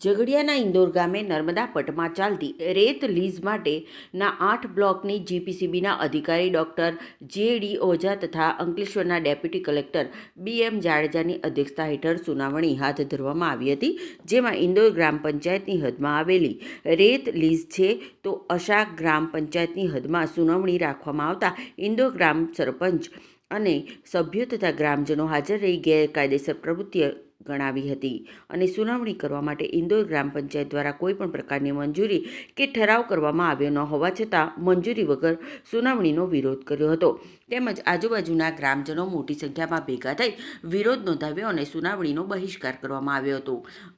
ઝઘડિયાના ઇન્દોર ગામે નર્મદા પટમાં ચાલતી રેત લીઝ માટેના આઠ બ્લોકની જીપીસીબીના અધિકારી ડોક્ટર જે ડી ઓઝા તથા અંકલેશ્વરના ડેપ્યુટી કલેક્ટર બી એમ જાડેજાની અધ્યક્ષતા હેઠળ સુનાવણી હાથ ધરવામાં આવી હતી, જેમાં ઇન્દોર ગ્રામ પંચાયતની હદમાં આવેલી રેત લીઝ છે તો અશા ગ્રામ પંચાયતની હદમાં સુનાવણી રાખવામાં આવતા ઇન્દોર ગ્રામ સરપંચ અને સભ્યો તથા ગ્રામજનો હાજર રહી ગેરકાયદેસર પ્રવૃત્તિ ગણાવી હતી અને સુનાવણી કરવા માટે ઇન્દોર ગ્રામ પંચાયત દ્વારા કોઈપણ પ્રકારની મંજૂરી કે ઠરાવ કરવામાં આવ્યો ન હોવા છતાં મંજૂરી વગર સુનાવણીનો વિરોધ કર્યો હતો. તેમજ આજુબાજુના ગ્રામજનો મોટી સંખ્યામાં ભેગા થઈ વિરોધ નોંધાવ્યો અને સુનાવણીનો બહિષ્કાર કરવામાં આવ્યો હતો.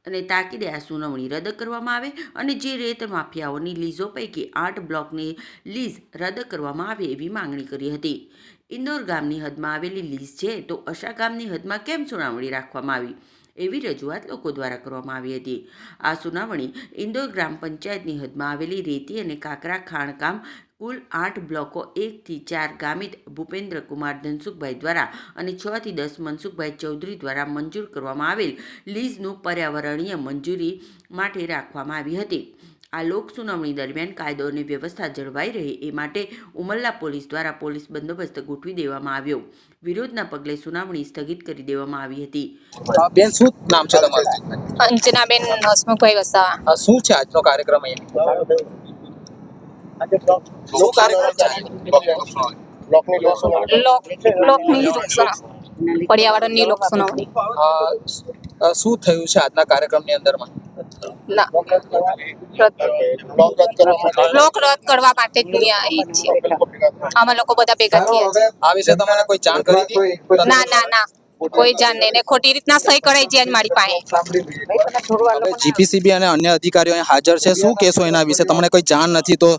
અને તાકીદે આ સુનાવણી રદ કરવામાં આવે અને જે રેત માફિયાઓની લીઝો પૈકી આઠ બ્લોકની લીઝ રદ કરવામાં આવે એવી માંગણી કરી હતી. ઇન્દોર ગામની હદમાં આવેલી લીઝ છે તો અશા ગામની હદમાં કેમ સુનાવણી રાખવામાં આવી? એવી રજૂઆત લોકો દ્વારા કરવામાં આવી હતી. આ સુનાવણી ઇન્દોર ગ્રામ પંચાયતની હદમાં આવેલી રેતી અને કાકરા ખાણકામ કુલ આઠ બ્લોકો એકથી ચાર ગામિત ભૂપેન્દ્ર કુમાર ધનસુખભાઈ દ્વારા અને છ થી દસ મનસુખભાઈ ચૌધરી દ્વારા મંજૂર કરવામાં આવેલ લીઝનું પર્યાવરણીય મંજૂરી માટે રાખવામાં આવી હતી. આ લોક સુનાવણી દરમિયાન કાયદો અને વ્યવસ્થા જળવાઈ રહે એ માટે ઉમલ્લા પોલીસ દ્વારા પોલીસ બંદોબસ્ત ગોઠવી દેવામાં આવ્યો. વિરોધના પગલે સુનાવણી સ્થગિત કરી દેવામાં આવી હતી. બેન શું નામ છે તમારું? અંજનાબેન હસમુખભાઈ વસાવા. શું છે આજનો કાર્યક્રમ શું કાર્યક્રમ છે? લોક લોકની પર્યાવરણની લોક સુનાવણી અ, અ, શું થયું છે આજના કાર્યક્રમની અંદરમાં? ના. લોક રદ કરવા માટે જ અહીંયા છે. અમે લોકો બધા ભેગા થયા છે. આ વિશે તમને કોઈ જાણ કરી હતી? ના ના ના. કોઈ જાણ નહીં. ને ખોટી રીતના સહી કરાઈ છે મારી પાસે. જીપીસીબી અને અન્ય અધિકારીઓ અહીં હાજર છે. શું કેસો એના વિશે? તમને કોઈ જાણ નથી તો?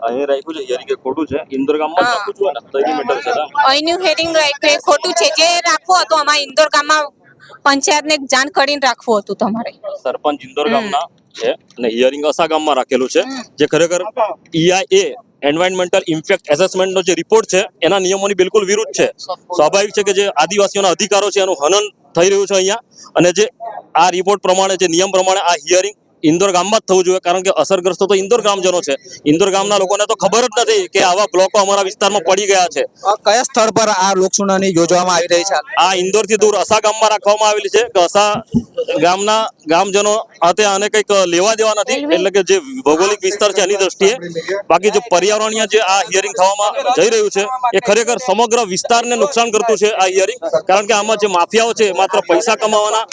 અહીં રાખ્યું છે હિયરિંગ એ ખોટું છે. ઇન્દોર ગામમાં જ હા. રાખવું જોઈએ ને તો એની મેટર છે. અહીંનું હેરિંગ રાખ્યું ખોટું છે. જે રાખવું હતું અમારા ઇન્દોર ગામમાં પંચાયતને જાણ કરીને રાખવું હતું તમારે. સરપંચ ઇન્દોર ગામના છે અને હિયરિંગ અસા ગામમાં રાખેલું છે. જે ખરેખર ઈઆઈએ એન્વાયરમેન્ટલ ઇમ્પેક્ટ એસેસમેન્ટનો જે રિપોર્ટ છે એના નિયમોની બિલકુલ વિરુદ્ધ છે. સ્વાભાવિક છે કે જે આદિવાસીઓના અધિકારો છે એનું હનન થઈ રહ્યું છે અહીંયા. અને જે આ રિપોર્ટ પ્રમાણે જે નિયમ પ્રમાણે આ હિયરિંગ ઇન્દોર ગામમાં જ થવું જોઈએ કારણ કે અસરગ્રસ્તો તો ઇન્દોર ગ્રામજનો છે. ઇન્દોર ગામના લોકોને તો ખબર જ નથી કે આવા બ્લોકો અમારા વિસ્તારમાં પડી ગયા છે. કયા સ્થળ પર આ લોકસુનાવણી યોજવામાં આવી રહી છે? આ ઇન્દોરથી દૂર અસા ગામમાં રાખવામાં આવેલી છે કે અસા ગામના ગામજનો હાથે આને કંઈક લેવા દેવા નથી એટલે કે જે ભૌગોલિક વિસ્તાર છે એની દ્રષ્ટિએ બાકી જે પર્યાવરણીય જે આ હિયરિંગ થવામાં જઈ રહ્યું છે એ ખરેખર સમગ્ર વિસ્તારને નુકસાન કરતું છે આ હિયરિંગ કારણ કે આમાં જે માફિયાઓ છે માત્ર પૈસા કમાવાના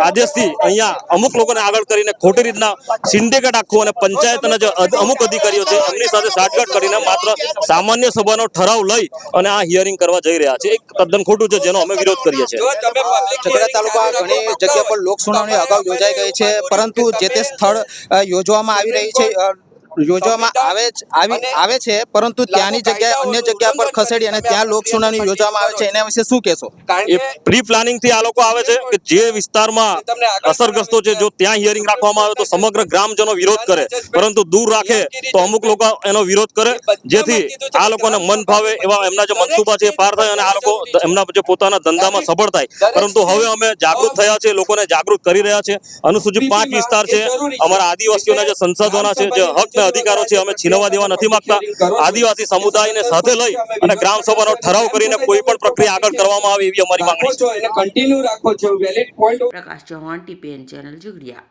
આદેશથી અહીંયા અમુક લોકોને આગળ કરીને ખોટી રીતના સિન્ડિકેટ આખું અને પંચાયતના જે અધ- અમુક અધિકારીઓ છે એમની સાથે સાટગાટ કરીને માત્ર સામાન્ય સભાનો ઠરાવ લઈ અને આ હિયરિંગ કરવા જઈ રહ્યા છે. એક તદ્દન ખોટું છે જેનો અમે વિરોધ કરીએ છીએ. ઝઘડા તાલુકા ઘણી જગ્યા પર લોક સુનાવણી અગાઉ યોજાઈ ગઈ છે પરંતુ જે તે સ્થળ યોજવામાં આવી રહી છે યોજવામાં આવે આવી આવે છે પરંતુ ત્યાંની જગ્યાએ અન્ય જગ્યા પર ખસેડી અને ત્યાં લોક સુનાવણી યોજવામાં આવે છે એના વિશે શું કહેશો? એ પ્રી પ્લાનિંગથી આ લોકો આવે છે કે જે વિસ્તારમાં અસરગ્રસ્તો છે જો ત્યાં હિયરિંગ રાખવામાં આવે તો સમગ્ર ગ્રામજનો વિરોધ કરે પરંતુ દૂર રાખે તો અમુક લોકો એનો વિરોધ કરે જેથી આ લોકોને મન ભાવે એવા એમના જે મનસુબા છે એ પાર થાય અને આ લોકો એમના જે પોતાના ધંધામાં સફળ થાય પરંતુ હવે અમે જાગૃત થયા છે લોકોને જાગૃત કરી રહ્યા છે. અનુસૂચિત પાંચ વિસ્તાર છે અમારા આદિવાસીઓના જે સંસાધનો છે જે હક ને અધિકારો છે અમે છીનવવા દેવા નથી માંગતા. આદિવાસી સમુદાયને સાથે લઈ અને ગ્રામ સભાનો ઠરાવ કરીને કોઈ પણ પ્રક્રિયા આગળ કરવામાં આવે એવી અમારી માંગણી છે. કન્ટિન્યુ રાખો છો valid point Prakash Chauhan TPN channel Jhagadia